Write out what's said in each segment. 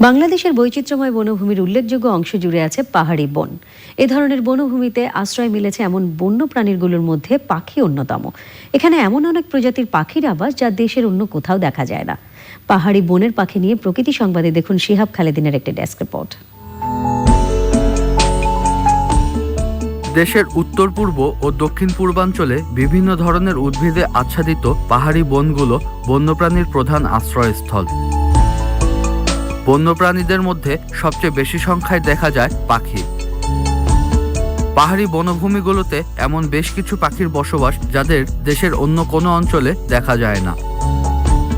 বাংলাদেশের বৈচিত্র্যময় বনভূমির উল্লেখযোগ্য অংশ জুড়ে আছে পাহাড়ি বন। এ ধরনের বনভূমিতে আশ্রয় মিলেছে এমন বন্য প্রাণীগুলোর মধ্যে পাখি অন্যতম। এখানে এমন অনেক প্রজাতির পাখির আবাস যা দেশের অন্য কোথাও দেখা যায় না। পাহাড়ি বনের পাখি নিয়ে প্রকৃতি সংবাদে দেখুন শিহাব খালেদিনের একটি ডেস্ক রিপোর্ট। দেশের উত্তর পূর্ব ও দক্ষিণ পূর্বাঞ্চলে বিভিন্ন ধরনের উদ্ভিদে আচ্ছাদিত পাহাড়ি বনগুলো বন্যপ্রাণীর প্রধান আশ্রয়স্থল। বন্যপ্রাণীদের মধ্যে সবচেয়ে বেশি সংখ্যায় দেখা যায় পাখি। পাহাড়ি বনভূমিগুলোতে এমন বেশ কিছু পাখির বসবাস যাদের দেশের অন্য কোনো অঞ্চলে দেখা যায় না।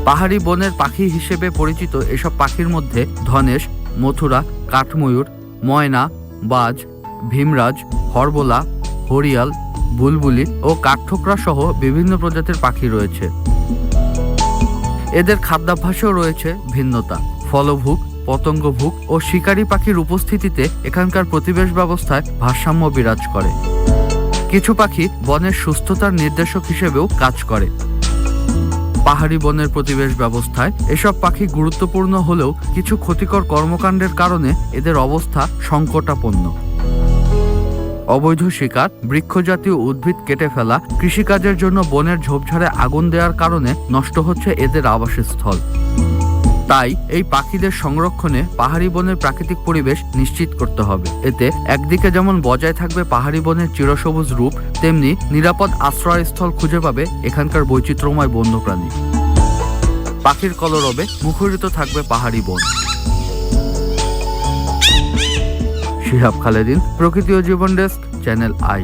পাহাড়ি বনের পাখি হিসেবে পরিচিত এসব পাখির মধ্যে ধনেশ, মথুরা, কাঠময়ূর, ময়না, বাজ, ভীমরাজ, হরবোলা, হরিয়াল, বুলবুলি ও কাঠঠোকরা সহ বিভিন্ন প্রজাতির পাখি রয়েছে। এদের খাদ্যাভ্যাসেও রয়েছে ভিন্নতা। ফলভুক পতঙ্গভুক ও শিকারী পাখির উপস্থিতিতে এখানকার পরিবেশ ব্যবস্থায় ভারসাম্য বিরাজ করে। কিছু পাখি বনের সুস্থতার নির্দেশক হিসেবেও কাজ করে। পাহাড়ি বনের পরিবেশ ব্যবস্থায় এসব পাখি গুরুত্বপূর্ণ হলেও কিছু ক্ষতিকর কর্মকাণ্ডের কারণে এদের অবস্থা সংকটাপন্ন। অবৈধ শিকার, বৃক্ষজাতীয় উদ্ভিদ কেটে ফেলা, কৃষিকাজের জন্য বনের ঝোপঝাড়ে আগুন দেওয়ার কারণে নষ্ট হচ্ছে এদের আবাসস্থল। তাই এই পাখিদের সংরক্ষণে পাহাড়ি বনের প্রাকৃতিক পরিবেশ নিশ্চিত করতে হবে। এতে একদিকে যেমন বজায় থাকবে পাহাড়ি বনের চিরসবুজ রূপ, তেমনি নিরাপদ আশ্রয়স্থল খুঁজে পাবে এখানকার বৈচিত্র্যময় বন্যপ্রাণী। পাখির কলরবে মুখরিত থাকবে পাহাড়ি বন। শিহাব খালেদিন, প্রকৃতি ও জীবন ডেস্ক, চ্যানেল আই।